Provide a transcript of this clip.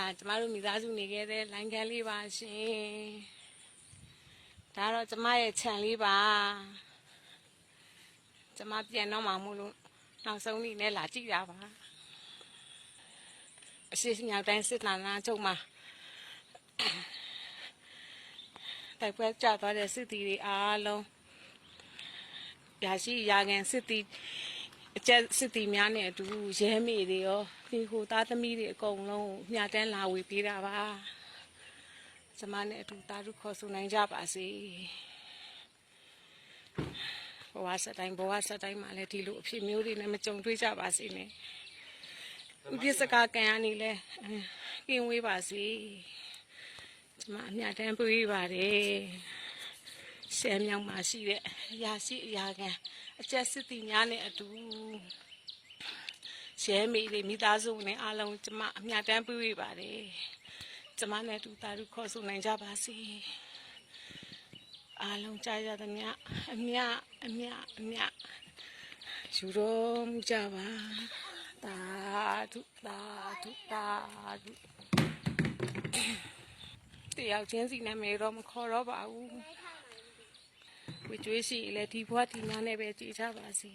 ဒါကျမတို့မိသားစုနေခဲ့တဲ့လိုင်းခန်းလေးပါရှင်ဒါတော့ကျမရဲ့ခြံလေးပါကျမပြန်တော့မှမို့လို့နောက်ဆုံးနေ့နဲ့လာကြည့်တာပါအရှိမြောက်တိုင်းစစ်တာနာချုပ်မှာတိုက်ပွဲကြသွားတဲ့စစ်တီတွေအားလုံးရရှိရာခံစစ်တီ အကျက်စစ်တီများနဲ့အတူရဲမေတွေရောဒီဟိုသားသမီးတွေအကုန်လုံးညတန်းလာဝေပေးတာပါကျမနဲ့အတူတာရုခေါ်ဆိုနိုင်ကြပါစေဘဝဆက်တိုင်းဘဝဆက်တိုင်းမှာလည်းဒီလိုအဖြစ်မျိုးတွေနဲ့မကြုံတွေ့ကြပါစေနဲ့ဥပစ္စကကံအနေလဲကင်းဝေးပါစေကျမအမြတ်တမ်းပြေးပါတယ် ဆယ်မြောက်မှာရှိတဲ့အရာရှိအရာခံအကျက်စစ်တီများနဲ့အတူရဲမေတွေမိသားစုနဲ့အားလုံးကျမအမြတ်တမ်းပေးရပါတယ်ကျမနဲ့တူတာတို့ခေါ်ဆိုနိုင်ကြပါစေအားလုံးကြားရသမျှအမြအမြအမြယူတော်မူကြပါတာတုတာတုတာတုတယောက်ချင်းစီနာမည်တော့မခေါ်တော့ပါဘူး ဝကြွေးရှိလေဒီဘွားဒီနာနဲ့ပဲကြည်ကြပါစေ